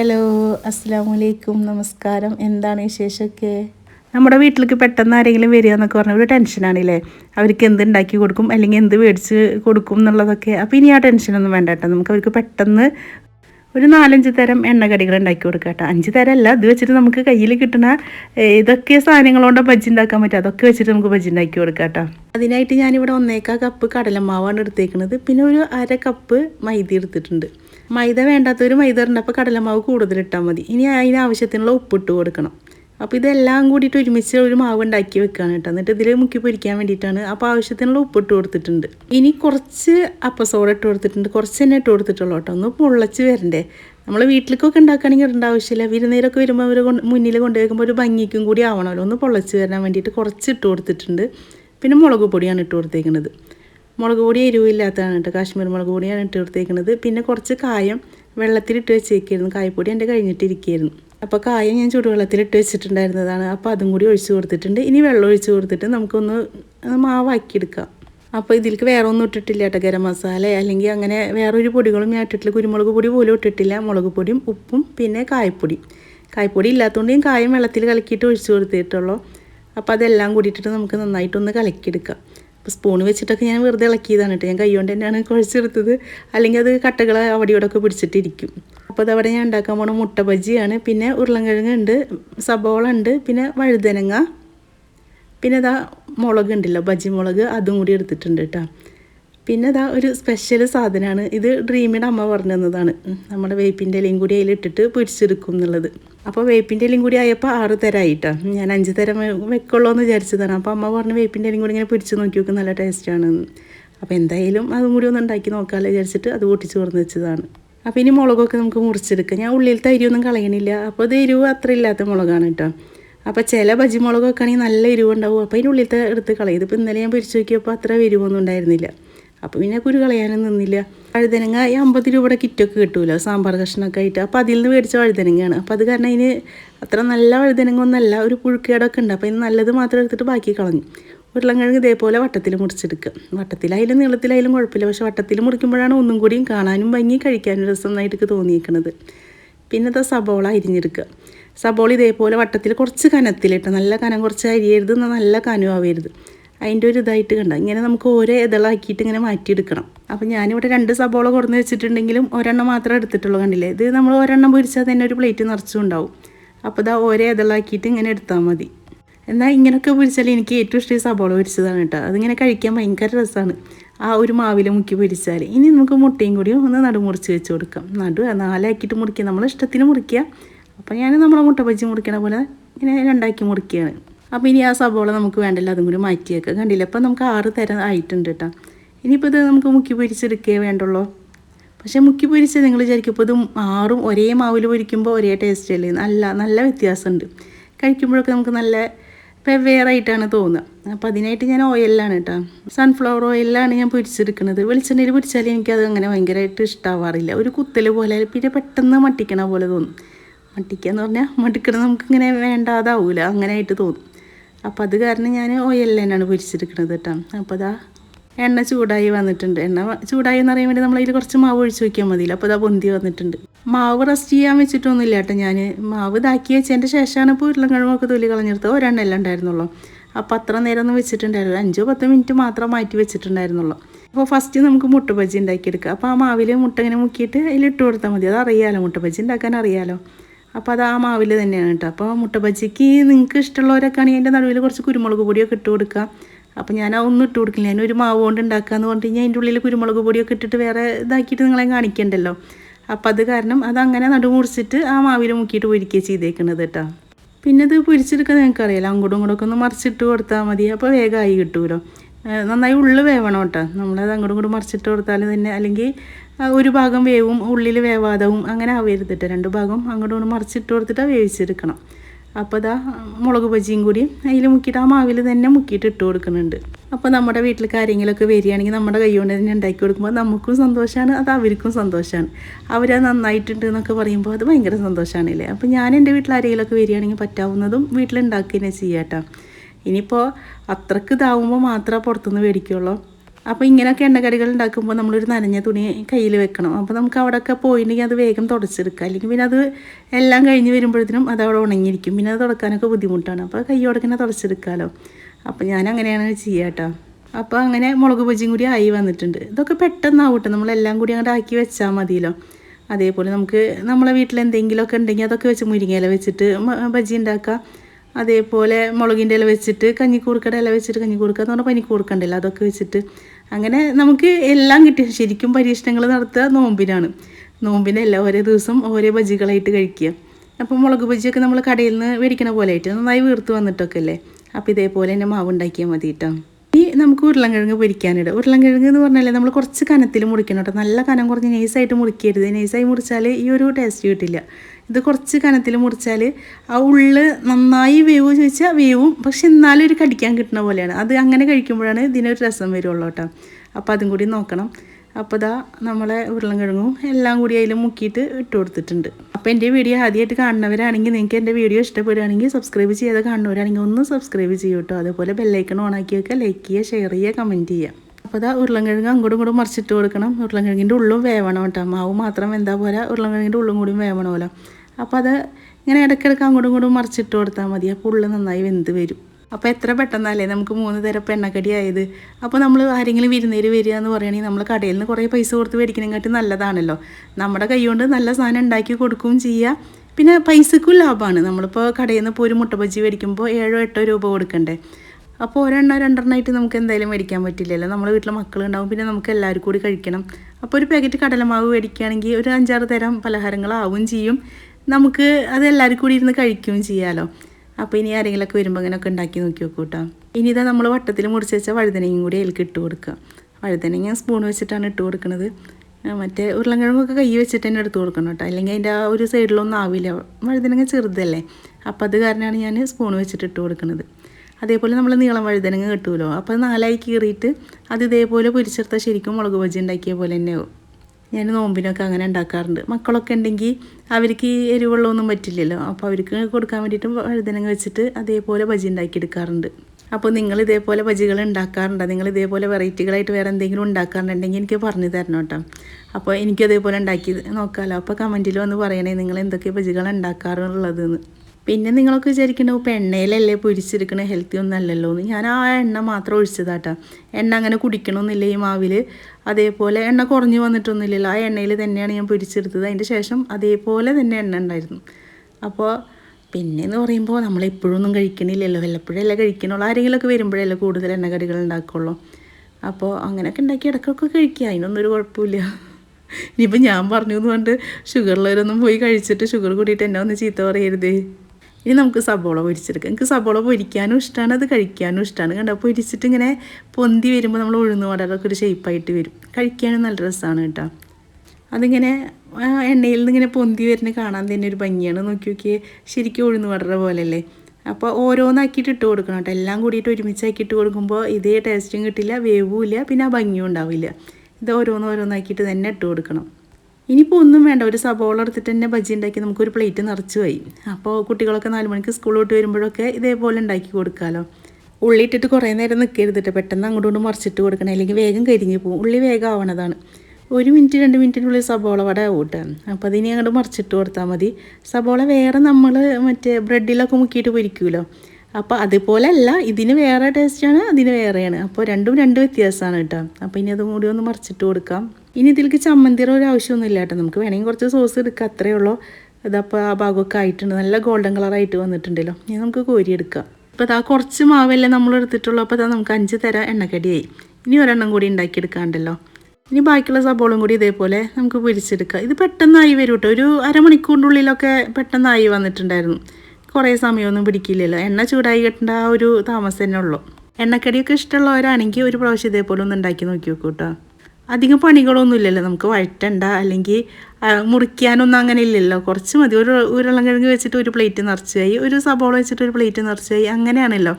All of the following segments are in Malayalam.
ഹലോ അസ്സാമലൈക്കും നമസ്കാരം. എന്താണ് വിശേഷമൊക്കെ? നമ്മുടെ വീട്ടിലേക്ക് പെട്ടെന്ന് ആരെങ്കിലും വരിക എന്നൊക്കെ പറഞ്ഞ ഒരു ടെൻഷനാണല്ലേ അവർക്ക് എന്ത് ഉണ്ടാക്കി കൊടുക്കും അല്ലെങ്കിൽ എന്ത് മേടിച്ച് കൊടുക്കും എന്നുള്ളതൊക്കെ. അപ്പോൾ ഇനി ആ ടെൻഷനൊന്നും വേണ്ട കേട്ടോ. നമുക്ക് അവർക്ക് പെട്ടെന്ന് ഒരു നാലഞ്ച് തരം എണ്ണക്കടികൾ ഉണ്ടാക്കി കൊടുക്കുക കേട്ടോ. അഞ്ച് തരം അല്ല ഇത് വെച്ചിട്ട് നമുക്ക് കയ്യിൽ കിട്ടുന്ന ഇതൊക്കെ സാധനങ്ങൾ കൊണ്ട് ബജ്ജി ഉണ്ടാക്കാൻ പറ്റും. അതൊക്കെ വെച്ചിട്ട് നമുക്ക് ബജ്ജി ഉണ്ടാക്കി കൊടുക്കാം കേട്ടോ. അതിനായിട്ട് ഞാനിവിടെ ഒന്നേക്കാ കപ്പ് കടലമാവാണ് എടുത്തേക്കുന്നത് പിന്നെ ഒരു അര കപ്പ് മൈദ എടുത്തിട്ടുണ്ട്. മൈദ വേണ്ടാത്തൊരു മൈദ ഇടണ്ടപ്പോൾ കടലമാവ് കൂടുതൽ ഇട്ടാൽ മതി. ഇനി അതിന് ആവശ്യത്തിനുള്ള ഉപ്പിട്ട് കൊടുക്കണം. അപ്പോൾ ഇതെല്ലാം കൂടിയിട്ട് ഒരുമിച്ച് ഒരു മാവ് ഉണ്ടാക്കി വെക്കുകയാണ് കേട്ടോ. എന്നിട്ട് ഇതിൽ മുക്കി പൊരിക്കാൻ വേണ്ടിയിട്ടാണ് അപ്പോൾ ആവശ്യത്തിനുള്ള ഉപ്പിട്ട് കൊടുത്തിട്ടുണ്ട്. ഇനി കുറച്ച് അപ്പസോഡ ഇട്ട് കൊടുത്തിട്ടുണ്ട്. കുറച്ച് തന്നെ ഇട്ട് കൊടുത്തിട്ടുള്ളൂ കേട്ടോ. ഒന്ന് പൊള്ളച്ച് വരണ്ടേ. നമ്മൾ വീട്ടിലേക്കൊക്കെ ഉണ്ടാക്കുകയാണെങ്കിൽ ഇടേണ്ട ആവശ്യമില്ല. വിരുന്നേരൊക്കെ വരുമ്പോൾ അവർ മുന്നിൽ കൊണ്ടുവയ്ക്കുമ്പോൾ ഒരു ഭംഗിക്കും കൂടി ആവണമല്ലോ. ഒന്ന് പൊള്ളച്ച് വരാൻ വേണ്ടിയിട്ട് കുറച്ച് ഇട്ട് കൊടുത്തിട്ടുണ്ട്. പിന്നെ മുളക് പൊടിയാണ് ഇട്ട് കൊടുത്തേക്കുന്നത് മുളക് പൊടി എരിവില്ലാത്തതാണ് കേട്ടോ. കാശ്മീർ മുളക് പൊടിയാണ് ഇട്ട് കൊടുത്തേക്കുന്നത്. പിന്നെ കുറച്ച് കായം വെള്ളത്തിലിട്ട് വെച്ചേക്കായിരുന്നു. കായപ്പൊടി എന്റെ കഴിഞ്ഞിട്ടിരിക്കുകയായിരുന്നു. അപ്പോൾ കായം ഞാൻ ചൂടുവെള്ളത്തിലിട്ട് വെച്ചിട്ടുണ്ടായിരുന്നതാണ്. അപ്പോൾ അതും കൂടി ഒഴിച്ച് കൊടുത്തിട്ടുണ്ട്. ഇനി വെള്ളം ഒഴിച്ച് കൊടുത്തിട്ട് നമുക്കൊന്ന് മാവാക്കിയെടുക്കാം. അപ്പോൾ ഇതിലേക്ക് വേറെ ഒന്നും ഇട്ടിട്ടില്ല കേട്ടോ. ഗരം മസാല അല്ലെങ്കിൽ അങ്ങനെ വേറൊരു പൊടികളും ഞാൻ ഇട്ടിട്ടില്ല. കുരുമുളക് പൊടി പോലും ഇട്ടിട്ടില്ല. മുളക് പൊടിയും ഉപ്പും പിന്നെ കായപ്പൊടി. കായപ്പൊടി ഇല്ലാത്തതുകൊണ്ട് ഞാൻ കായം വെള്ളത്തിൽ കലക്കിയിട്ട് ഒഴിച്ച് കൊടുത്തിട്ടുള്ളൂ. അപ്പോൾ അതെല്ലാം കൂടിയിട്ടിട്ട് നമുക്ക് നന്നായിട്ടൊന്ന് കലക്കിയെടുക്കാം. അപ്പോൾ സ്പൂൺ വെച്ചിട്ടൊക്കെ ഞാൻ വെറുതെ ഇളക്കിയതാണ് കേട്ടോ. ഞാൻ കൈകൊണ്ട് തന്നെയാണ് കുഴച്ചെടുത്തത്. അല്ലെങ്കിൽ അത് കട്ടകൾ അവിടെയോടൊക്കെ പിടിച്ചിട്ടിരിക്കും. അപ്പോൾ അതവിടെ ഞാൻ ഉണ്ടാക്കാൻ പോണ മുട്ട ബജിയാണ്. പിന്നെ ഉരുളൻകിഴങ്ങ് ഉണ്ട് സബോള ഉണ്ട് പിന്നെ വഴുതനങ്ങ. പിന്നെ ഇതാ മുളക് ഉണ്ടല്ലോ ബജി മുളക് അതും കൂടി എടുത്തിട്ടുണ്ട് കേട്ടോ. പിന്നെ ഇതാ ഒരു സ്പെഷ്യൽ സാധനമാണ്. ഇത് ഡ്രീമിയുടെ അമ്മ പറഞ്ഞു തന്നതാണ്. നമ്മുടെ വേപ്പിന്റെ ഇലയും കൂടി അതിലിട്ടിട്ട് പൊരിച്ചെടുക്കും എന്നുള്ളത്. അപ്പോൾ വേപ്പിന്റെ ഇലയും കൂടി ആയപ്പോൾ ആറ് തരായിട്ടോ. ഞാൻ അഞ്ച് തരം വെക്കുള്ളൂ എന്ന് വിചാരിച്ചതാണ്. അപ്പോൾ അമ്മ പറഞ്ഞു വേപ്പിന്റെ ഇലയും കൂടി ഇങ്ങനെ പൊരിച്ച് നോക്കി നോക്കി നല്ല ടേസ്റ്റാണ്. അപ്പോൾ എന്തായാലും അതും കൂടി ഒന്ന് ഉണ്ടാക്കി നോക്കാമല്ലോ വിചാരിച്ചിട്ട് അത് പൊട്ടിച്ച് തുറന്ന് വെച്ചതാണ്. അപ്പോൾ ഇനി മുളകൊക്കെ നമുക്ക് മുറിച്ചെടുക്കാം. ഞാൻ ഉള്ളിലത്തെ അരിയൊന്നും കളയണില്ല. അപ്പോൾ ഇത് എരിവ് അത്ര ഇല്ലാത്ത മുളകാണ് കേട്ടോ. അപ്പോൾ ചില ബജി മുളകൊക്കെ ആണെങ്കിൽ നല്ല എരിവുണ്ടാവും. അപ്പോൾ അതിന്റെ ഉള്ളിലത്തെ എടുത്ത് കളയും. ഇതിപ്പോൾ ഇന്നലെ ഞാൻ പൊരിച്ച് നോക്കിയപ്പോൾ അത്ര എരിവൊന്നും ഉണ്ടായിരുന്നില്ല. അപ്പോൾ പിന്നെ കുരു കളയാനും നിന്നില്ല. വഴുതനങ്ങ ഈ അമ്പത് രൂപയുടെ കിറ്റൊക്കെ കിട്ടൂല? സാമ്പാർ കഷ്ണമൊക്കെ ആയിട്ട്. അപ്പോൾ അതിൽ നിന്ന് മേടിച്ച വഴുതനങ്ങയാണ്. അപ്പോൾ അത് കാരണം അതിന് അത്ര നല്ല വഴുതനങ്ങ ഒന്നല്ല ഒരു പുഴുക്കേടൊക്കെ ഉണ്ട്. അപ്പോൾ അതിന് നല്ലത് മാത്രം എടുത്തിട്ട് ബാക്കി കളഞ്ഞു. ഉരുളൻകിഴങ്ങ് ഇതേപോലെ വട്ടത്തിൽ മുറിച്ചെടുക്കുക. വട്ടത്തിലായാലും നീളത്തിലായാലും കുഴപ്പമില്ല. പക്ഷെ വട്ടത്തിൽ മുറിക്കുമ്പോഴാണ് ഒന്നും കൂടിയും കാണാനും ഭംഗി കഴിക്കാനും രസം എന്നായിട്ട് തോന്നിയിരിക്കുന്നത് പിന്നെ അതാ സബോള അരിഞ്ഞെടുക്കുക. സബോള ഇതേപോലെ വട്ടത്തിൽ കുറച്ച് കനത്തിലിട്ട് നല്ല കനം കുറച്ച് അരിയരുത് നല്ല കനം ആവരുത് അതിന്റെ ഒരു ഇതായിട്ട് കണ്ട? ഇങ്ങനെ നമുക്ക് ഓരോ ഇതളാക്കിയിട്ട് ഇങ്ങനെ മാറ്റിയെടുക്കണം. അപ്പം ഞാനിവിടെ രണ്ട് സബോള കുറഞ്ഞ് വെച്ചിട്ടുണ്ടെങ്കിലും ഒരെണ്ണം മാത്രമേ എടുത്തിട്ടുള്ളൂ കണ്ടില്ലേ? ഇത് നമ്മൾ ഒരെണ്ണം പൊരിച്ചാൽ തന്നെ ഒരു പ്ലേറ്റ് നിറച്ചും ഉണ്ടാവും അപ്പോൾ ഇതാ ഓരോ ഇതളാക്കിയിട്ട് ഇങ്ങനെ എടുത്താൽ മതി. എന്നാൽ ഇങ്ങനെയൊക്കെ പൊരിച്ചാൽ എനിക്ക് ഏറ്റവും ഇഷ്ടം സബോള പൊരിച്ചതാണ് കേട്ടോ. അതിങ്ങനെ കഴിക്കാൻ ഭയങ്കര രസമാണ്. ആ ഒരു മാവിൽ മുക്കി പൊരിച്ചാൽ. ഇനി നമുക്ക് മുട്ടയും കൂടി ഒന്ന് നടു മുറിച്ച് വെച്ച് കൊടുക്കാം. നടു നാലാക്കിയിട്ട് മുറിക്കുക. നമ്മളെ ഇഷ്ടത്തിന് മുറിക്കുക. അപ്പോൾ ഞാൻ നമ്മളെ മുട്ട പൊരിച്ച് മുറിക്കണ പോലെ ഇങ്ങനെ രണ്ടാക്കി മുറിക്കുകയാണ്. അപ്പോൾ ഇനി ആ സബോള നമുക്ക് വേണ്ടല്ലോ അതും കൂടി മാറ്റിയേക്കാം കണ്ടില്ല? അപ്പം നമുക്ക് ആറ് തരം ആയിട്ടുണ്ട് കേട്ടോ. ഇനിയിപ്പോൾ ഇത് നമുക്ക് മുക്കി പൊരിച്ചെടുക്കേ വേണ്ടുള്ളൂ. പക്ഷേ മുക്കി പൊരിച്ച് നിങ്ങൾ വിചാരിക്കും ഇപ്പോൾ ഇത് ആറും ഒരേ മാവിൽ പൊരിക്കുമ്പോൾ ഒരേ ടേസ്റ്റ് അല്ലേ? നല്ല നല്ല വ്യത്യാസമുണ്ട്. കഴിക്കുമ്പോഴൊക്കെ നമുക്ക് നല്ല വെവ്വേറായിട്ടാണ് തോന്നുക. അപ്പോൾ അതിനായിട്ട് ഞാൻ ഓയിലാണ് കേട്ടോ. സൺഫ്ലവർ ഓയിലാണ് ഞാൻ പൊരിച്ചെടുക്കുന്നത്. വെളിച്ചെണ്ണയിൽ പൊരിച്ചാൽ എനിക്കത് അങ്ങനെ ഭയങ്കരമായിട്ട് ഇഷ്ടമാവാറില്ല ഒരു കുത്തൽ പോലെ പിന്നെ പെട്ടെന്ന് മട്ടിക്കണ പോലെ തോന്നും. മട്ടിക്കുക എന്ന് പറഞ്ഞാൽ മട്ടിക്കണത് നമുക്കിങ്ങനെ വേണ്ടാതാവൂല. അങ്ങനെ ആയിട്ട് തോന്നും. അപ്പോൾ അത് കാരണം ഞാൻ ഓയിൽ തന്നെയാണ് പൊരിച്ചെടുക്കുന്നത് കേട്ടോ അപ്പോൾ അതാ എണ്ണ ചൂടായി വന്നിട്ടുണ്ട്. എണ്ണ ചൂടായി എന്ന് പറയാൻ വേണ്ടി നമ്മളതിൽ കുറച്ച് മാവ് ഒഴിച്ച് വയ്ക്കാൻ മതിയില്ല. അപ്പോൾ അതാ പൊന്തി വന്നിട്ടുണ്ട്. മാവ് റെസ്റ്റ് ചെയ്യാൻ വെച്ചിട്ടൊന്നുമില്ല കേട്ടോ ഞാൻ മാവ് ഇതാക്കി വെച്ചതിന്റെ ശേഷമാണ് ഇപ്പോൾ ഉരുളക്കിഴങ്ങൊക്കെ തൊലി കളഞ്ഞെടുത്തത്. ഒരെണ്ണമല്ല ഉണ്ടായിരുന്നുള്ളൂ. അപ്പോൾ അത്ര നേരം ഒന്നും വെച്ചിട്ടുണ്ടായിരുന്നു അഞ്ചോ പത്തോ മിനിറ്റ് മാത്രം മാറ്റി വെച്ചിട്ടുണ്ടായിരുന്നുള്ളൂ. അപ്പോൾ ഫസ്റ്റ് നമുക്ക് മുട്ട ബജ്ജി ഉണ്ടാക്കിയെടുക്കാം. അപ്പോൾ ആ മാവിൽ മുട്ട ഇങ്ങനെ മുക്കിയിട്ട് അതിലിട്ട് കൊടുത്താൽ മതി. അത് അറിയാലോ മുട്ട ബജ്ജി ഉണ്ടാക്കാൻ അറിയാലോ. അപ്പോൾ അത് ആ മാവിൽ തന്നെയാണ് കേട്ടോ. അപ്പോൾ മുട്ട ബജ്ജിക്ക് നിങ്ങൾക്ക് ഇഷ്ടമുള്ളവരൊക്കെയാണ് അതിന്റെ നടുവിൽ കുറച്ച് കുരുമുളക് പൊടിയൊക്കെ ഇട്ട് കൊടുക്കുക അപ്പോൾ ഞാൻ അതൊന്നും ഇട്ട് കൊടുക്കില്ല. ഞാൻ ഒരു മാവ് കൊണ്ട് ഉണ്ടാക്കാന്ന് പറഞ്ഞിട്ട് കഴിഞ്ഞാൽ അതിന്റെ ഉള്ളിൽ കുരുമുളക് പൊടിയൊക്കെ ഇട്ടിട്ട് വേറെ ഇതാക്കിയിട്ട് നിങ്ങളെ കാണിക്കണ്ടല്ലോ. അപ്പോൾ അത് കാരണം അതങ്ങനെ നടുമുറിച്ചിട്ട് ആ മാവിൽ മുക്കിയിട്ട് പൊരിക്കുക ചെയ്തേക്കണത് കേട്ടോ. പിന്നെ ഇത് പൊരിച്ചെടുക്കാൻ നിങ്ങൾക്ക് അറിയാലോ അങ്ങോട്ടും ഇങ്ങോട്ടൊക്കെ ഒന്ന് മറിച്ചിട്ട് കൊടുത്താൽ മതി. അപ്പോൾ വേഗമായി കിട്ടുമല്ലോ നന്നായി ഉള്ളിൽ വേവണം കേട്ടോ. നമ്മളത് അങ്ങോട്ടും ഇങ്ങോട്ടും മറിച്ചിട്ട് കൊടുത്താൽ തന്നെ അല്ലെങ്കിൽ ഒരു ഭാഗം വേവും ഉള്ളിൽ വേവാതവും അങ്ങനെ ആവരുത്തിട്ട് രണ്ട് ഭാഗം അങ്ങോട്ടും ഇങ്ങോട്ടും മറിച്ചിട്ട് കൊടുത്തിട്ട് വേവിച്ചെടുക്കണം. അപ്പോൾ ഇതാ മുളക് ബജിയും കൂടി അതിൽ മുക്കിയിട്ട് ആ മാവിൽ തന്നെ മുക്കിയിട്ട് ഇട്ട് കൊടുക്കുന്നുണ്ട്. അപ്പോൾ നമ്മുടെ വീട്ടിലേക്ക് ആരെങ്കിലുമൊക്കെ വരികയാണെങ്കിൽ നമ്മുടെ കൈ കൊണ്ട് തന്നെ ഉണ്ടാക്കി കൊടുക്കുമ്പോൾ നമുക്കും സന്തോഷമാണ് അത് അവർക്കും സന്തോഷമാണ് അവരത് നന്നായിട്ടുണ്ട് എന്നൊക്കെ പറയുമ്പോൾ അത് ഭയങ്കര സന്തോഷമാണല്ലേ അപ്പോൾ ഞാൻ എന്റെ വീട്ടിൽ ആരെങ്കിലുമൊക്കെ വരികയാണെങ്കിൽ പറ്റാവുന്നതും വീട്ടിലുണ്ടാക്കി തന്നെ ചെയ്യാം കേട്ടോ. ഇനിയിപ്പോൾ അത്രയ്ക്ക് ഇതാവുമ്പോൾ മാത്രമേ പുറത്തുനിന്ന് മേടിക്കുള്ളൂ. അപ്പോൾ ഇങ്ങനെയൊക്കെ എണ്ണക്കടികൾ ഉണ്ടാക്കുമ്പോൾ നമ്മളൊരു നനഞ്ഞ തുണി കയ്യിൽ വെക്കണം. അപ്പോൾ നമുക്ക് അവിടെയൊക്കെ പോയിട്ടുണ്ടെങ്കിൽ അത് വേഗം തുടച്ചെടുക്കാം. അല്ലെങ്കിൽ പിന്നെ അത് എല്ലാം കഴിഞ്ഞ് വരുമ്പോഴത്തേനും അത് അവിടെ ഉണങ്ങിയിരിക്കും. പിന്നെ അത് തുടക്കാനൊക്കെ ബുദ്ധിമുട്ടാണ്. അപ്പോൾ കൈ തന്നെ തുടച്ചെടുക്കാമല്ലോ അപ്പോൾ ഞാൻ അങ്ങനെയാണ് ചെയ്യുക കേട്ടോ അപ്പോൾ അങ്ങനെ മുളക് ബജിയും കൂടി ആയി വന്നിട്ടുണ്ട്. ഇതൊക്കെ പെട്ടെന്നാവട്ടെ. നമ്മളെല്ലാം കൂടി അങ്ങോട്ട് ആക്കി വെച്ചാൽ മതിയല്ലോ. അതേപോലെ നമുക്ക് നമ്മളെ വീട്ടിൽ എന്തെങ്കിലുമൊക്കെ ഉണ്ടെങ്കിൽ അതൊക്കെ വെച്ച് മുരിങ്ങയില വെച്ചിട്ട് ബജി ഉണ്ടാക്കാം. അതേപോലെ മുളകിന്റെ ഇല വെച്ചിട്ട് കഞ്ഞിക്കൂർക്കയുടെ ഇല വെച്ചിട്ട് കഞ്ഞിക്കൂർക്ക എന്ന് പറഞ്ഞാൽ പനിക്കൂർക്കണ്ടല്ലോ അതൊക്കെ വെച്ചിട്ട്. അങ്ങനെ നമുക്ക് എല്ലാം കിട്ടി. ശരിക്കും പരീക്ഷണങ്ങൾ നടത്തുക നോമ്പിനാണ്. നോമ്പിന് എല്ലാ ഓരോ ദിവസം ഓരോ ബജികളായിട്ട് കഴിക്കുക. അപ്പം മുളക് ബജിയൊക്കെ നമ്മൾ കടയിൽ നിന്ന് മേടിക്കണ പോലെ ആയിട്ട് നന്നായി വീർത്ത് വന്നിട്ടൊക്കെ അല്ലേ? അപ്പോൾ ഇതേപോലെ തന്നെ മാവ് ഉണ്ടാക്കിയാൽ മതി കേട്ടോ. ഇനി നമുക്ക് ഉരുളൻകിഴങ്ങ് പൊരിക്കാനിടും. ഉരുളൻകിഴങ്ങ് എന്ന് പറഞ്ഞാൽ നമ്മൾ കുറച്ച് കനത്തിൽ മുറിക്കണം കേട്ടോ. നല്ല കനം കുറഞ്ഞ് നൈസായിട്ട് മുറിക്കരുത്. നൈസായി മുറിച്ചാൽ ഈ ഒരു ടേസ്റ്റ് കിട്ടില്ല. ഇത് കുറച്ച് കനത്തിൽ മുറിച്ചാൽ ആ ഉള്ള് നന്നായി വേവ് ചോദിച്ചാൽ വേവും പക്ഷെ എന്നാലും ഒരു കടിക്കാൻ കിട്ടുന്ന പോലെയാണ്. അത് അങ്ങനെ കഴിക്കുമ്പോഴാണ് ഇതിനൊരു രസം വരുള്ളൂ കേട്ടോ. അപ്പോൾ അതും കൂടി നോക്കണം. അപ്പോൾ ഇതാ നമ്മളെ ഉരുളൻകിഴങ്ങും എല്ലാം കൂടി അതിൽ മുക്കിയിട്ട് ഇട്ട് കൊടുത്തിട്ടുണ്ട്. അപ്പോൾ എന്റെ വീഡിയോ ആദ്യമായിട്ട് കാണുന്നവരാണെങ്കിൽ നിങ്ങൾക്ക് എന്റെ വീഡിയോ ഇഷ്ടപ്പെടുകയാണെങ്കിൽ സബ്സ്ക്രൈബ് ചെയ്ത് കാണുന്നവരാണെങ്കിൽ ഒന്ന് സബ്സ്ക്രൈബ് ചെയ്യൂ കേട്ടോ. അതുപോലെ ബെല്ലൈക്കൺ ഓണാക്കി വെക്കുക ലൈക്ക് ചെയ്യുക ഷെയർ ചെയ്യുക കമന്റ് ചെയ്യുക. അപ്പോൾ ഇതാ ഉരുളൻകിഴങ്ങ് അങ്ങോട്ടും ഇങ്ങോട്ടും മറിച്ചിട്ട് കൊടുക്കണം. ഉരുളൻകിഴങ്ങിന്റെ ഉള്ളും വേവണം കേട്ടോ. മാവ് മാത്രം എന്താ പോലെ ഉരുളൻകിഴങ്ങിന്റെ ഉള്ളും കൂടി വേവണമല്ലോ. അപ്പോൾ അത് ഇങ്ങനെ ഇടയ്ക്കിടയ്ക്ക് അങ്ങോട്ടും ഇങ്ങോട്ടും മറിച്ചിട്ട് കൊടുത്താൽ മതി. അപ്പോൾ ഉള്ള നന്നായി വെന്ത് വരും. അപ്പോൾ എത്ര പെട്ടെന്നല്ലേ നമുക്ക് മൂന്ന് തരം എണ്ണക്കടി ആയത്. അപ്പോൾ നമ്മൾ ആരെങ്കിലും വിരുന്നേര് വരിക എന്ന് പറയുകയാണെങ്കിൽ നമ്മൾ കടയിൽ നിന്ന് കുറേ പൈസ കൊടുത്ത് മേടിക്കണേക്കാട്ടി നല്ലതാണല്ലോ. നമ്മുടെ കൈകൊണ്ട് നല്ല സാധനം ഉണ്ടാക്കി കൊടുക്കുകയും ചെയ്യുക പിന്നെ പൈസക്കും ലാഭമാണ്. നമ്മളിപ്പോൾ കടയിൽ നിന്ന് ഇപ്പോൾ ഒരു മുട്ട ബജ്ജി മേടിക്കുമ്പോൾ ഏഴോ എട്ടോ രൂപ കൊടുക്കണ്ടേ. അപ്പോൾ ഒരെണ്ണം രണ്ടെണ്ണമായിട്ട് നമുക്ക് എന്തായാലും മേടിക്കാൻ പറ്റില്ലല്ലോ. നമ്മുടെ വീട്ടിൽ മക്കളുണ്ടാവും പിന്നെ നമുക്ക് എല്ലാവരും കൂടി കഴിക്കണം. അപ്പോൾ ഒരു പാക്കറ്റ് കടലമാവ് മേടിക്കുകയാണെങ്കിൽ ഒരു അഞ്ചാറ് തരം പലഹാരങ്ങളാവും ചെയ്യും. നമുക്ക് അത് എല്ലാവരും കൂടി ഇരുന്ന് കഴിക്കുകയും ചെയ്യാമല്ലോ അപ്പോൾ ഇനി ആരെങ്കിലുമൊക്കെ വരുമ്പോൾ അങ്ങനെയൊക്കെ ഉണ്ടാക്കി നോക്കി നോക്കൂ കേട്ടോ ഇനി ഇതാ നമ്മൾ വട്ടത്തിൽ മുറിച്ച് വെച്ച വഴുതനങ്ങയും കൂടി അതിലേക്ക് ഇട്ട് കൊടുക്കുക. വഴുതനങ്ങ സ്പൂൺ വെച്ചിട്ടാണ് ഇട്ട് കൊടുക്കുന്നത് മറ്റേ ഉരുളൻകിഴങ്ങൊക്കെ കൈ വെച്ചിട്ട് തന്നെ എടുത്ത് കൊടുക്കണം കേട്ടോ അല്ലെങ്കിൽ അതിന്റെ ആ ഒരു സൈഡിലൊന്നും ആവില്ല. വഴുതനങ്ങ ചെറുതല്ലേ. അപ്പോൾ അത് കാരണമാണ് ഞാൻ സ്പൂൺ വെച്ചിട്ട് ഇട്ട് കൊടുക്കുന്നത് അതേപോലെ നമ്മൾ നീളം വഴുതനങ്ങ കിട്ടുമല്ലോ അപ്പോൾ നാലായി കീറിയിട്ട് അത് ഇതേപോലെ പൊരിച്ചെടുത്താൽ ശരിക്കും മുളക് ബജി ഉണ്ടാക്കിയ പോലെ തന്നെ ആവും. ഞാൻ നോമ്പിനൊക്കെ അങ്ങനെ ഉണ്ടാക്കാറുണ്ട്. മക്കളൊക്കെ ഉണ്ടെങ്കിൽ അവർക്ക് ഈ പറ്റില്ലല്ലോ. അപ്പോൾ അവർക്ക് കൊടുക്കാൻ വേണ്ടിയിട്ട് വഴുതനങ്ങ വെച്ചിട്ട് അതേപോലെ ബജി ഉണ്ടാക്കി എടുക്കാറുണ്ട് അപ്പോൾ നിങ്ങൾ ഇതേപോലെ ബജികൾ ഉണ്ടാക്കാറുണ്ടോ? നിങ്ങൾ ഇതേപോലെ വെറൈറ്റികളായിട്ട് വേറെ എന്തെങ്കിലും ഉണ്ടാക്കാറുണ്ടെങ്കിൽ എനിക്ക് പറഞ്ഞു തരണം കേട്ടോ. അപ്പോൾ എനിക്ക് അതേപോലെ ഉണ്ടാക്കി നോക്കാമല്ലോ അപ്പോൾ കമന്റിൽ വന്ന് പറയണേ നിങ്ങൾ എന്തൊക്കെ ബജികൾ ഉണ്ടാക്കാറുള്ളതെന്ന്. പിന്നെ നിങ്ങളൊക്കെ വിചാരിക്കണോ ഇപ്പോൾ എണ്ണയിലല്ലേ പൊരിച്ചെടുക്കണ? ഹെൽത്തി ഒന്നും അല്ലല്ലോ എന്ന്. ഞാൻ ആ എണ്ണ മാത്രം ഒഴിച്ചതാട്ടാ എണ്ണ അങ്ങനെ കുടിക്കണമെന്നില്ല ഈ മാവിൽ അതേപോലെ എണ്ണ കുറഞ്ഞു വന്നിട്ടൊന്നുമില്ലല്ലോ. ആ എണ്ണയിൽ തന്നെയാണ് ഞാൻ പൊരിച്ചെടുത്തത്. അതിന്റെ ശേഷം അതേപോലെ തന്നെ എണ്ണ ഉണ്ടായിരുന്നു. അപ്പോൾ പിന്നെ എന്ന് പറയുമ്പോൾ നമ്മളെപ്പോഴൊന്നും കഴിക്കണില്ലല്ലോ. വല്ലപ്പോഴല്ലേ കഴിക്കണുള്ളൂ. ആരെങ്കിലുമൊക്കെ വരുമ്പോഴല്ലേ കൂടുതൽ എണ്ണക്കടികൾ ഉണ്ടാക്കുള്ളൂ. അപ്പോൾ അങ്ങനെയൊക്കെ ഉണ്ടാക്കി ഇടയ്ക്കൊക്കെ കഴിക്കുക. അതിനൊന്നും ഒരു കുഴപ്പമില്ല ഇനിയിപ്പോൾ ഞാൻ പറഞ്ഞു എന്ന് പറഞ്ഞിട്ട് ഷുഗറുള്ളവരൊന്നും പോയി കഴിച്ചിട്ട് ഷുഗർ കൂടിയിട്ട് എന്നെ ഒന്ന് ചീത്ത പറയരുതേ. ഇനി നമുക്ക് സബോള പൊരിച്ചെടുക്കാം. എനിക്ക് സബോള പൊരിക്കാനും ഇഷ്ടമാണ് അത് കഴിക്കാനും ഇഷ്ടമാണ് കണ്ടോ? പൊരിച്ചിട്ട് ഇങ്ങനെ പൊന്തി വരുമ്പോൾ നമ്മൾ ഉഴുന്ന് വടകളൊക്കെ ഒരു ഷേപ്പായിട്ട് വരും. കഴിക്കാനും നല്ല രസമാണ് കേട്ടോ. അതിങ്ങനെ എണ്ണയിൽ നിന്ന് ഇങ്ങനെ പൊന്തി വരുന്ന കാണാൻ തന്നെ ഒരു ഭംഗിയാണ്. നോക്കി നോക്കിയേ ശരിക്കും ഉഴുന്ന് വടറ പോലെയല്ലേ. അപ്പോൾ ഓരോന്നാക്കിയിട്ട് ഇട്ട് കൊടുക്കണം കേട്ടോ. എല്ലാം കൂടിയിട്ട് ഒരുമിച്ചാക്കി ഇട്ട് കൊടുക്കുമ്പോൾ ഇതേ ടേസ്റ്റും കിട്ടില്ല വേവും ഇല്ല പിന്നെ ആ ഭംഗിയും ഉണ്ടാവില്ല. ഇത് ഓരോന്ന് ഓരോന്നാക്കിയിട്ട് തന്നെ ഇട്ട് കൊടുക്കണം. ഇനിയിപ്പോൾ ഒന്നും വേണ്ട ഒരു സബോള എടുത്തിട്ട് തന്നെ ബജ്ജി ഉണ്ടാക്കി നമുക്കൊരു പ്ലേറ്റ് നിറച്ച് പോയി. അപ്പോൾ കുട്ടികളൊക്കെ നാല് മണിക്ക് സ്കൂൾ വിട്ട് വരുമ്പോഴൊക്കെ ഇതേപോലെ ഉണ്ടാക്കി കൊടുക്കാമല്ലോ ഉള്ളി ഇട്ടിട്ട് കുറേ നേരം നിൽക്കരുതിട്ട് പെട്ടെന്ന് അങ്ങോട്ടും മറിച്ചിട്ട് കൊടുക്കണം. അല്ലെങ്കിൽ വേഗം കരിഞ്ഞു പോകും ഉള്ളി വേഗം ആവണതാണ്. ഒരു മിനിറ്റ് രണ്ട് മിനിറ്റിനുള്ളിൽ സബോള വട ആവട്ടെ. അപ്പോൾ അതിനി അങ്ങോട്ട് മറിച്ചിട്ട് കൊടുത്താൽ മതി. സബോള വേറെ നമ്മൾ മറ്റേ ബ്രെഡിലൊക്കെ മുക്കിയിട്ട് പൊരിക്കുമല്ലോ അപ്പോൾ അതുപോലെ അല്ല ഇതിന് വേറെ ടേസ്റ്റാണ് അതിന് വേറെയാണ്. അപ്പോൾ രണ്ടും രണ്ട് വ്യത്യാസമാണ് കേട്ടോ അപ്പോൾ ഇനി അതും കൂടി ഒന്ന് മറിച്ചിട്ട് കൊടുക്കാം. ഇനി ഇതിലേക്ക് ചമ്മന്തിയുടെ ഒരു ആവശ്യമൊന്നുമില്ല കേട്ടോ. നമുക്ക് വേണമെങ്കിൽ കുറച്ച് സോസ് എടുക്കുക അത്രയേ ഉള്ളൂ. അതപ്പോൾ ആ ഭാഗമൊക്കെ ആയിട്ടുണ്ട്. നല്ല ഗോൾഡൻ കളറായിട്ട് വന്നിട്ടുണ്ടല്ലോ. ഇനി നമുക്ക് കോരിയെടുക്കാം അപ്പോൾ അതാ കുറച്ച് മാവല്ലേ നമ്മൾ എടുത്തിട്ടുള്ളൂ. അപ്പോൾ അതാ നമുക്ക് അഞ്ച് തരം എണ്ണക്കടിയായി. ഇനി ഒരെണ്ണം കൂടി ഉണ്ടാക്കിയെടുക്കാണ്ടല്ലോ. ഇനി ബാക്കിയുള്ള സബോളും കൂടി ഇതേപോലെ നമുക്ക് പിരിച്ചെടുക്കാം ഇത് പെട്ടെന്നായി വരും കേട്ടോ. ഒരു അരമണിക്കൂറിന്റെ ഉള്ളിലൊക്കെ പെട്ടെന്നായി വന്നിട്ടുണ്ടായിരുന്നു. കുറേ സമയമൊന്നും പിടിക്കില്ലല്ലോ. എണ്ണ ചൂടായി കിട്ടേണ്ട ആ ഒരു താമസം തന്നെ ഉള്ളൂ. എണ്ണക്കടിയൊക്കെ ഇഷ്ടമുള്ളവരാണെങ്കിൽ ഒരു പ്രാവശ്യം ഇതേപോലെ ഒന്ന് ഉണ്ടാക്കി നോക്കി നോക്കൂ കേട്ടോ. അധികം പണികളൊന്നും ഇല്ലല്ലോ നമുക്ക് വഴറ്റണ്ട. അല്ലെങ്കിൽ മുറിക്കാനൊന്നും അങ്ങനെ ഇല്ലല്ലോ. കുറച്ച് മതി. ഒരു ഉരുളം കിഴങ്ങ് വെച്ചിട്ട് ഒരു പ്ലേറ്റ് നിറച്ചായി. ഒരു സബോള വെച്ചിട്ട് ഒരു പ്ലേറ്റ് നിറച്ചായി. അങ്ങനെയാണല്ലോ.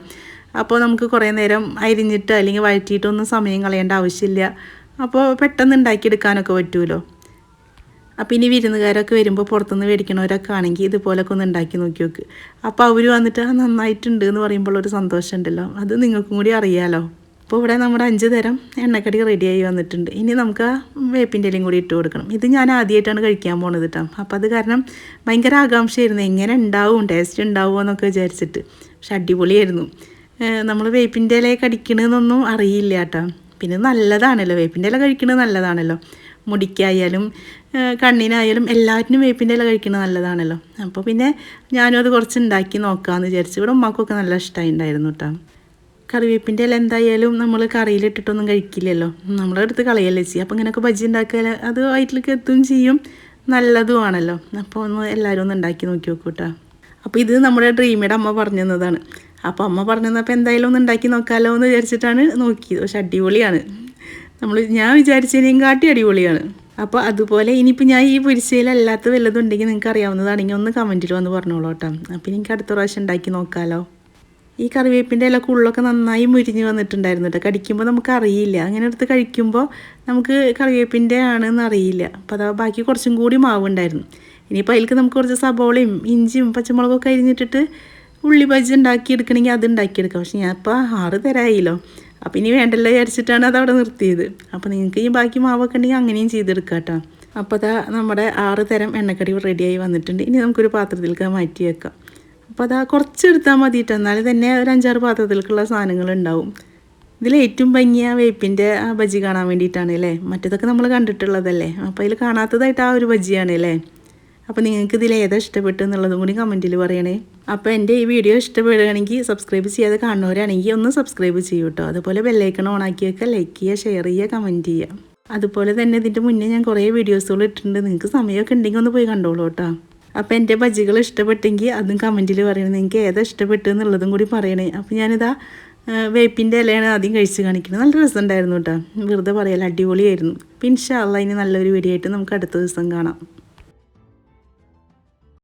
അപ്പോൾ നമുക്ക് കുറേ നേരം അരിഞ്ഞിട്ട് അല്ലെങ്കിൽ വഴറ്റിയിട്ടൊന്നും സമയം കളയേണ്ട ആവശ്യമില്ല. അപ്പോൾ പെട്ടെന്ന് ഉണ്ടാക്കിയെടുക്കാനൊക്കെ പറ്റുമല്ലോ അപ്പോൾ ഇനി വിരുന്നുകാരൊക്കെ വരുമ്പോൾ പുറത്തുനിന്ന് മേടിക്കണവരൊക്കെ ആണെങ്കിൽ ഇതുപോലൊക്കെ ഒന്ന് ഉണ്ടാക്കി നോക്കി നോക്ക്. അപ്പോൾ അവർ വന്നിട്ട് നന്നായിട്ടുണ്ട് എന്ന് പറയുമ്പോൾ ഒരു സന്തോഷമുണ്ടല്ലോ. അത് നിങ്ങൾക്കും കൂടി അറിയാലോ. അപ്പോൾ ഇവിടെ നമ്മുടെ അഞ്ച് തരം എണ്ണക്കടി റെഡിയായി വന്നിട്ടുണ്ട്. ഇനി നമുക്ക് ആ വേപ്പിന്റെ ഇലയും കൂടി ഇട്ട് കൊടുക്കണം. ഇത് ഞാൻ ആദ്യമായിട്ടാണ് കഴിക്കാൻ പോണത് കേട്ടോ അപ്പോൾ അത് കാരണം ഭയങ്കര ആകാംക്ഷയായിരുന്നു. എങ്ങനെ ഉണ്ടാവും ടേസ്റ്റ് ഉണ്ടാവുമോ എന്നൊക്കെ വിചാരിച്ചിട്ട്. പക്ഷെ അടിപൊളിയായിരുന്നു. നമ്മൾ വേപ്പിന്റെ ഇല കടിക്കണമെന്നൊന്നും അറിയില്ല കേട്ടോ പിന്നെ നല്ലതാണല്ലോ. വേപ്പിന്റെ ഇല കഴിക്കുന്നത് നല്ലതാണല്ലോ. മുടിക്കായാലും കണ്ണിനായാലും എല്ലാറ്റിനും വേപ്പിന്റെ ഇല കഴിക്കുന്നത് നല്ലതാണല്ലോ. അപ്പോൾ പിന്നെ ഞാനും അത് കുറച്ച് ഉണ്ടാക്കി നോക്കാമെന്ന് വിചാരിച്ചു. ഇവിടെ ഉമ്മാക്കൊക്കെ നല്ല ഇഷ്ടമായി ഉണ്ടായിരുന്നു കേട്ടോ കറിവേപ്പിന്റെ ഇല എന്തായാലും നമ്മൾ കറിയിലിട്ടിട്ടൊന്നും കഴിക്കില്ലല്ലോ. നമ്മളെടുത്ത് കളയല്ലേ ചെയ്യുക അപ്പോൾ ഇങ്ങനെയൊക്കെ ബജ്ജി ഉണ്ടാക്കിയാൽ അത് വയറ്റിലേക്ക് എത്തുകയും ചെയ്യും. നല്ലതുമാണല്ലോ അപ്പോൾ ഒന്ന് എല്ലാവരും ഒന്ന് ഉണ്ടാക്കി നോക്കി നോക്കൂ കേട്ടോ അപ്പോൾ ഇത് നമ്മുടെ ഡ്രീമിയുടെ അമ്മ പറഞ്ഞു തന്നതാണ് അപ്പോൾ അമ്മ പറഞ്ഞു തന്നപ്പോൾ എന്തായാലും ഒന്ന് ഉണ്ടാക്കി നോക്കാമല്ലോ എന്ന് വിചാരിച്ചിട്ടാണ് നോക്കിയത്. പക്ഷെ അടിപൊളിയാണ്. നമ്മൾ ഞാൻ വിചാരിച്ചതിനേയും കാട്ടി അടിപൊളിയാണ്. അപ്പോൾ അതുപോലെ ഇനിയിപ്പോൾ ഞാൻ ഈ പൊരിച്ചയിലല്ലാത്ത വല്ലതും ഉണ്ടെങ്കിൽ നിങ്ങൾക്ക് അറിയാവുന്നതാണെങ്കിൽ ഒന്ന് കമന്റിൽ വന്ന് പറഞ്ഞോളൂ കേട്ടോ അപ്പോൾ എനിക്ക് അടുത്ത പ്രാവശ്യം ഉണ്ടാക്കി നോക്കാമല്ലോ ഈ കറിവേപ്പിന്റെ ഇല ഉള്ളൊക്കെ നന്നായി മുരിഞ്ഞ് വന്നിട്ടുണ്ടായിരുന്നു കേട്ടോ. കടിക്കുമ്പോൾ നമുക്ക് അറിയില്ല അങ്ങനെ എടുത്ത് കഴിക്കുമ്പോൾ നമുക്ക് കറിവേപ്പിന്റെ ആണെന്ന് അറിയില്ല. അപ്പോൾ അതാ ബാക്കി കുറച്ചും കൂടി മാവുണ്ടായിരുന്നു. ഇനിയിപ്പോൾ അതിലേക്ക് നമുക്ക് കുറച്ച് സബോളയും ഇഞ്ചിയും പച്ചമുളകൊക്കെ അരിഞ്ഞിട്ടിട്ട് ഉള്ളി ബജ്ജി ഉണ്ടാക്കി എടുക്കണമെങ്കിൽ അത് ഉണ്ടാക്കിയെടുക്കാം. പക്ഷേ ഞാൻ ഇപ്പോൾ ആറ് തരായില്ലോ. അപ്പം ഇനി വേണ്ടല്ലോ വിചാരിച്ചിട്ടാണ് അത് അവിടെ നിർത്തിയത്. അപ്പോൾ നിങ്ങൾക്ക് ഈ ബാക്കി മാവൊക്കെ ഉണ്ടെങ്കിൽ അങ്ങനെയും ചെയ്തെടുക്കാം കേട്ടോ. അപ്പോൾ അതാ നമ്മുടെ ആറ് തരം എണ്ണക്കടി റെഡിയായി വന്നിട്ടുണ്ട്. ഇനി നമുക്കൊരു പാത്രത്തിലേക്ക് മാറ്റി വെക്കാം അപ്പോൾ അതാ കുറച്ചെടുത്താൽ മതിയിട്ട് എന്നാലും തന്നെ ഒരു അഞ്ചാറ് പാത്രത്തിലേക്കുള്ള സാധനങ്ങൾ ഉണ്ടാവും ഇതിൽ ഏറ്റവും ഭംഗിയ വേപ്പിന്റെ ആ ബജി കാണാൻ വേണ്ടിയിട്ടാണ് അല്ലേ? മറ്റേതൊക്കെ നമ്മൾ കണ്ടിട്ടുള്ളതല്ലേ? അപ്പോൾ അതിൽ കാണാത്തതായിട്ട് ആ ഒരു ബജിയാണ് അല്ലേ? അപ്പോൾ നിങ്ങൾക്ക് ഇതിൽ ഏതാ ഇഷ്ടപ്പെട്ടു എന്നുള്ളതും കൂടി കമന്റിൽ പറയണേ. അപ്പോൾ എന്റെ ഈ വീഡിയോ ഇഷ്ടപ്പെടുകയാണെങ്കിൽ സബ്സ്ക്രൈബ് ചെയ്യാതെ കാണുന്നവരാണെങ്കിൽ ഒന്ന് സബ്സ്ക്രൈബ് ചെയ്യൂ കേട്ടോ അതുപോലെ ബെല്ലൈക്കൺ ഓൺ ആക്കി വെക്കുക ലൈക്ക് ചെയ്യുക ഷെയർ ചെയ്യുക കമന്റ് ചെയ്യുക. അതുപോലെ തന്നെ ഇതിന്റെ മുന്നേ ഞാൻ കുറേ വീഡിയോസുകൾ ഇട്ടിട്ടുണ്ട്. നിങ്ങൾക്ക് സമയമൊക്കെ ഉണ്ടെങ്കിൽ ഒന്ന് പോയി കണ്ടോളൂ കേട്ടോ. അപ്പോൾ എന്റെ ബജ്ജികൾ ഇഷ്ടപ്പെട്ടെങ്കിൽ അതും കമന്റിൽ പറയണം. നിങ്ങൾക്ക് ഏതാ ഇഷ്ടപ്പെട്ടു എന്നുള്ളതും കൂടി പറയണേ. അപ്പോൾ ഞാനിതാ വേപ്പിന്റെ ഇലയാണ് ആദ്യം കഴിച്ച് കാണിക്കുന്നത് നല്ല രസമുണ്ടായിരുന്നു കേട്ടോ. വെറുതെ പറയാല്ല അടിപൊളിയായിരുന്നു. പിന്നെ ഇൻഷാ അള്ളാ ഇനി നല്ലൊരു വീഡിയോ ആയിട്ട് നമുക്ക് അടുത്ത ദിവസം കാണാം.